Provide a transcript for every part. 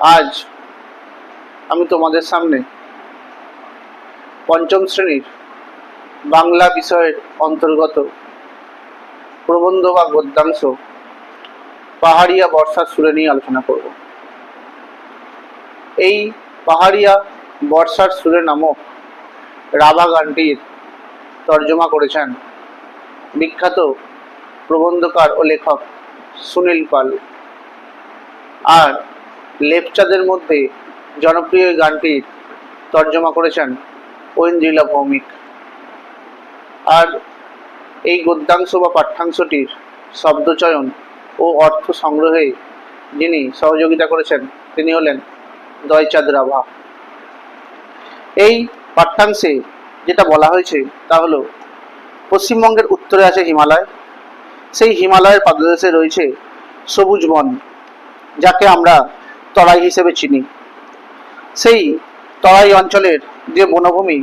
আজ আমি তোমাদের সামনে পঞ্চম শ্রেণির বাংলা বিষয়ের অন্তর্গত প্রবন্ধ বা গদ্যাংশ পাহাড়িয়া বর্ষার সুরে নিয়ে আলোচনা করব। এই পাহাড়িয়া বর্ষার সুরে নামক রাভা গানটির তর্জমা করেছেন বিখ্যাত প্রবন্ধকার ও লেখক সুনীল পাল। আর লেপচাঁদের মধ্যে জনপ্রিয় এই গানটির তর্জমা করেছেন ঐন্দ্রিলা ভৌমিক। আর এই গদ্যাংশ বা পাঠ্যাংশটির শব্দচয়ন ও অর্থ সংগ্রহে যিনি সহযোগিতা করেছেন, তিনি হলেন দয়চাঁদ রাভা। এই পাঠ্যাংশে যেটা বলা হয়েছে তা হলো, পশ্চিমবঙ্গের উত্তরে আছে হিমালয়। সেই হিমালয়ের পাদদেশে রয়েছে সবুজ বন, যাকে আমরা তরাই হিসেবে চিনি। সেই তরাই অঞ্চলের যে বনভূমি,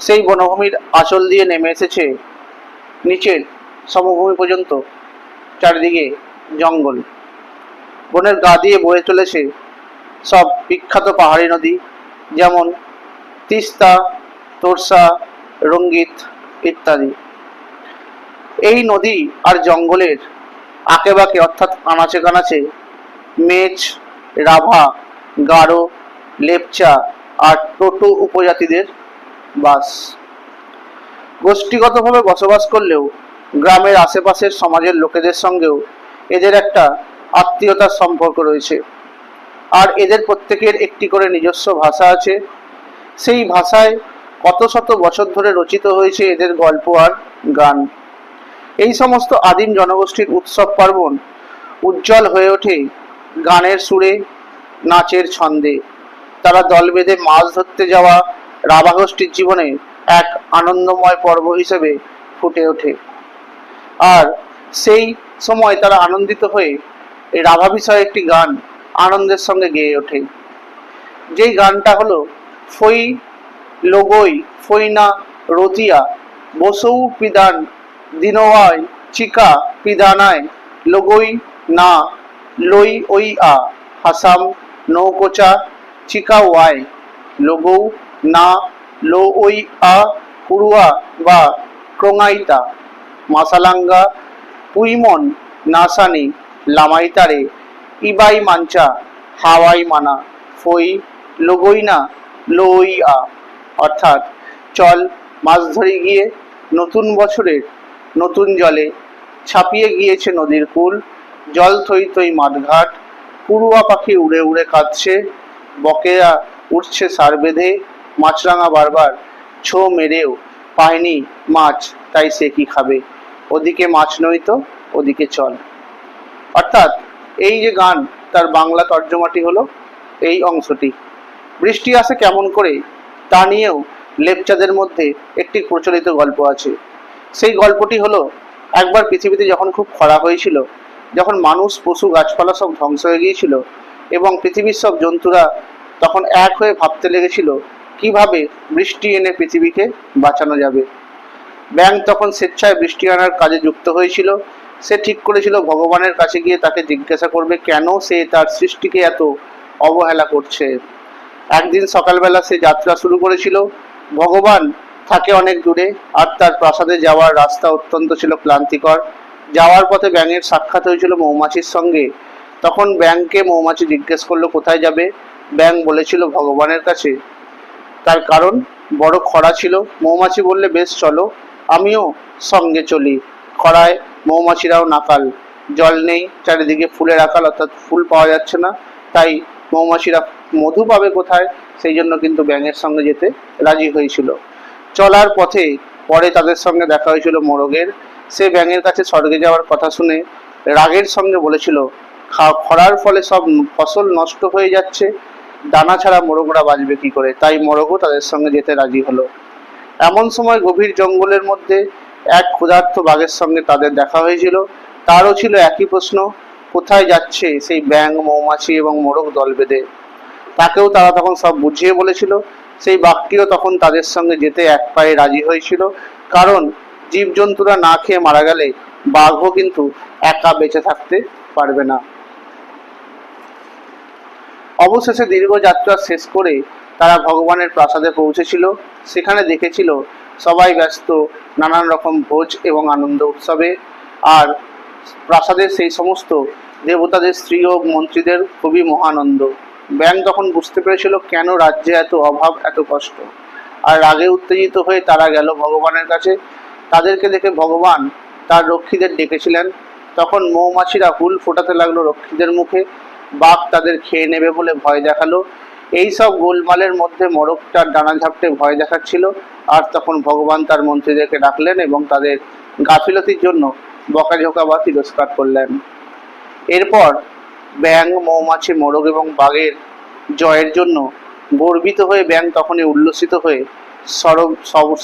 সেই বনভূমির আঁচল দিয়ে নেমে এসেছে নিচের সমভূমি পর্যন্ত, চারিদিকে জঙ্গল। বনের গা দিয়ে বয়ে চলেছে সব বিখ্যাত পাহাড়ি নদী, যেমন তিস্তা, তোরসা, রঙ্গিত ইত্যাদি। এই নদী আর জঙ্গলের আঁকেবাঁকে অর্থাৎ আনাচে কানাচে মেচ রাভা, গারো, লেপচা আর টোটো উপজাতিদের বাস। গোষ্ঠীগতভাবে বসবাস করলেও গ্রামের আশেপাশের সমাজের লোকেদের সঙ্গেও এদের একটা আত্মীয়তার সম্পর্ক রয়েছে। আর এদের প্রত্যেকের একটি করে নিজস্ব ভাষা আছে। সেই ভাষায় কত শত বছর ধরে রচিত হয়েছে এদের গল্প আর গান। এই সমস্ত আদিম জনগোষ্ঠীর উৎসব পার্বণ উজ্জ্বল হয়ে ওঠে গানের সুরে, নাচের ছন্দে। তারা দল বেঁধে মাছ ধরতে যাওয়া রাভাগোষ্ঠীর জীবনে এক আনন্দময় পর্ব হিসেবে ফুটে ওঠে। আর সেই সময় তারা আনন্দিত হয়ে রাভা বিষয়ে একটি গান আনন্দের সঙ্গে গেয়ে ওঠে। যেই গানটা হলো, ফই লগই ফইনা রতিয়া বসৌ পিদান, দিনওয়াই, চিকা পিদানায়, লগই না লই ওই আ, হাসাম, নৌকোচা চিকা ওয়াই লগৌ, না, লো ওই আ পুরুয়া বা ক্রোঙাইতা, মাসালাঙ্গা পুইমন নাসানি, লামাইতারে, ইবাই মাঞ্চা, হাওয়াই মানা, ফই লগইনা লই আ। অর্থাৎ চল, মাছ ধরে গিয়ে নতুন বছরের নতুন জলে ছাপিয়ে গিয়েছে নদীর কুল। জল থই থই মাঠঘাট পুরুয়া পাখি উড়ে উড়ে কাঁদছে, বকেয়া উঠছে সার বেঁধে, মাছরাঙা বারবার, ছো মেরেও পায়নি মাছ, তাই সে কি খাবে? ওদিকে মাছ নই তো, ওদিকে চল। অর্থাৎ এই যে গান, তার বাংলা তর্জমাটি হলো এই অংশটি। বৃষ্টি আসে কেমন করে, তা নিয়েও লেপচাদের মধ্যে একটি প্রচলিত গল্প আছে। সেই গল্পটি হলো, একবার পৃথিবীতে যখন খুব খরা হয়েছিল যখন মানুষ, পশু, গাছপালা সব ধ্বংস হয়ে গিয়েছিল এবং পৃথিবীর সব জন্তুরা তখন এক হয়ে ভাবতে লেগেছিল, কীভাবে বৃষ্টি এনে পৃথিবীকে বাঁচানো যাবে? ব্যাং তখন স্বেচ্ছায় বৃষ্টি আনার কাজে যুক্ত হয়েছিল। সে ঠিক করেছিল, ভগবানের কাছে গিয়ে তাকে জিজ্ঞাসা করবে, কেন সে তার সৃষ্টিকে এত অবহেলা করছে? একদিন সকালবেলা সে যাত্রা শুরু করেছিল। ভগবান থাকে অনেক দূরে, আর তার প্রাসাদে যাওয়ার রাস্তা অত্যন্ত ছিল ক্লান্তিকর। যাওয়ার পথে ব্যাঙের সাক্ষাৎ হয়েছিল মৌমাছির সঙ্গে। তখন ব্যাংকে মৌমাছি জিজ্ঞেস করল, কোথায় যাবে? ব্যাং বলেছিল, ভগবানের কাছে। তার কারণ, বড় খরা ছিল। মৌমাছি বললে, বেশ, চলো, আমিও সঙ্গে চলি। খরায় মৌমাছিরাও নাকাল। জল নেই, চারিদিকে ফুলের আকাল, অর্থাৎ ফুল পাওয়া যাচ্ছে না। তাই মৌমাছিরা মধু পাবে কোথায়? সেই জন্য কিন্তু ব্যাঙের সঙ্গে যেতে রাজি হয়েছিল। চলার পথে পরে তাদের সঙ্গে দেখা হয়েছিল মোরগের সে ব্যাঙের কাছে স্বর্গে যাওয়ার কথা শুনে রাগের সঙ্গে বলেছিল খরার ফলে সব ফসল নষ্ট হয়ে যাচ্ছে। দানা ছাড়া মোরগরা বাঁচবে কি করে? তাই মোরগও তাদের সঙ্গে যেতে রাজি হলো। এমন সময় গভীর জঙ্গলের মধ্যে এক ক্ষুধার্ত বাঘের সঙ্গে তাদের দেখা হয়েছিল। তারও ছিল একই প্রশ্ন, কোথায় যাচ্ছে সেই ব্যাঙ, মৌমাছি এবং মোরগ দল বেঁধে? তাকেও তারা তখন সব বুঝিয়ে বলেছিল। সেই বাঘটিও তখন তাদের সঙ্গে যেতে এক পায়ে রাজি হয়েছিল। কারণ জীবজন্তুরা না খেয়ে মারা গেলে বাঘও কিন্তু একা বেঁচে থাকতে পারবে না। অবশেষে দীর্ঘ যাত্রা শেষ করে তারা ভগবানের প্রাসাদে পৌঁছেছিল। সেখানে দেখেছিল সবাই ব্যস্ত, নানান রকম ভোজ এবং আনন্দ উৎসবে। আর প্রাসাদের সেই সমস্ত দেবতাদের স্ত্রী ও মন্ত্রীদের খুবই মহানন্দ। ব্যাং তখন বুঝতে পেরেছিল কেন রাজ্যে এত অভাব, এত কষ্ট। আর রাগে উত্তেজিত হয়ে তারা গেল ভগবানের কাছে। তাদেরকে দেখে ভগবান তার রক্ষীদের ডেকেছিলেন। তখন মৌমাছিরা হুল ফোটাতে লাগল রক্ষীদের মুখে। বাঘ তাদের খেয়ে নেবে বলে ভয় দেখাল। এই সব গোলমালের মধ্যে মরকটার ডানা ঝাপটে ভয় দেখাচ্ছিল। আর তখন ভগবান তার মন্ত্রীদেরকে ডাকলেন এবং তাদের গাফিলতির জন্য বকাঝোকা বা তিরস্কার করলেন। এরপর ব্যাং মৌমাছি মোরগ এবং বাঘের জয়ের জন্য গর্বিত হয়ে ব্যাং তখনই উল্লসিত হয়ে সরব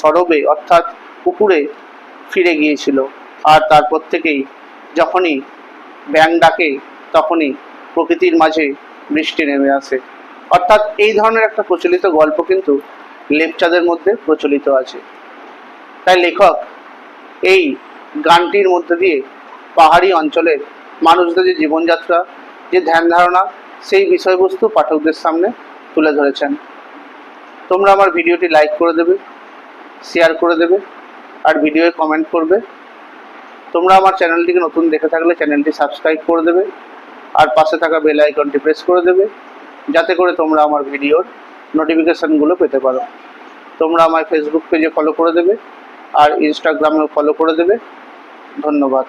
সরবে। অর্থাৎ পুকুরে ফিরে গিয়েছিল। আর তারপর থেকেই যখনই ব্যাং ডাকে, তখনই প্রকৃতির মাঝে বৃষ্টি নেমে আসে। অর্থাৎ এই ধরনের একটা প্রচলিত গল্প কিন্তু লেপচাদের মধ্যে প্রচলিত আছে। তাই লেখক এই গানটির মধ্যে দিয়ে পাহাড়ি অঞ্চলের মানুষদের যে জীবনযাত্রা, যে ধ্যান ধারণা সেই বিষয়বস্তু পাঠকদের সামনে তুলে ধরেছেন। তোমরা আমার ভিডিওটি লাইক করে দেবে শেয়ার করে দেবে আর ভিডিওয়ে কমেন্ট করবে। তোমরা আমার চ্যানেলটিকে নতুন দেখে থাকলে চ্যানেলটি সাবস্ক্রাইব করে দেবে আর পাশে থাকা বেল আইকনটি প্রেস করে দেবে, যাতে করে তোমরা আমার ভিডিওর নোটিফিকেশানগুলো পেতে পারো। তোমরা আমার ফেসবুক পেজে ফলো করে দেবে আর ইনস্টাগ্রামেও ফলো করে দেবে। ধন্যবাদ।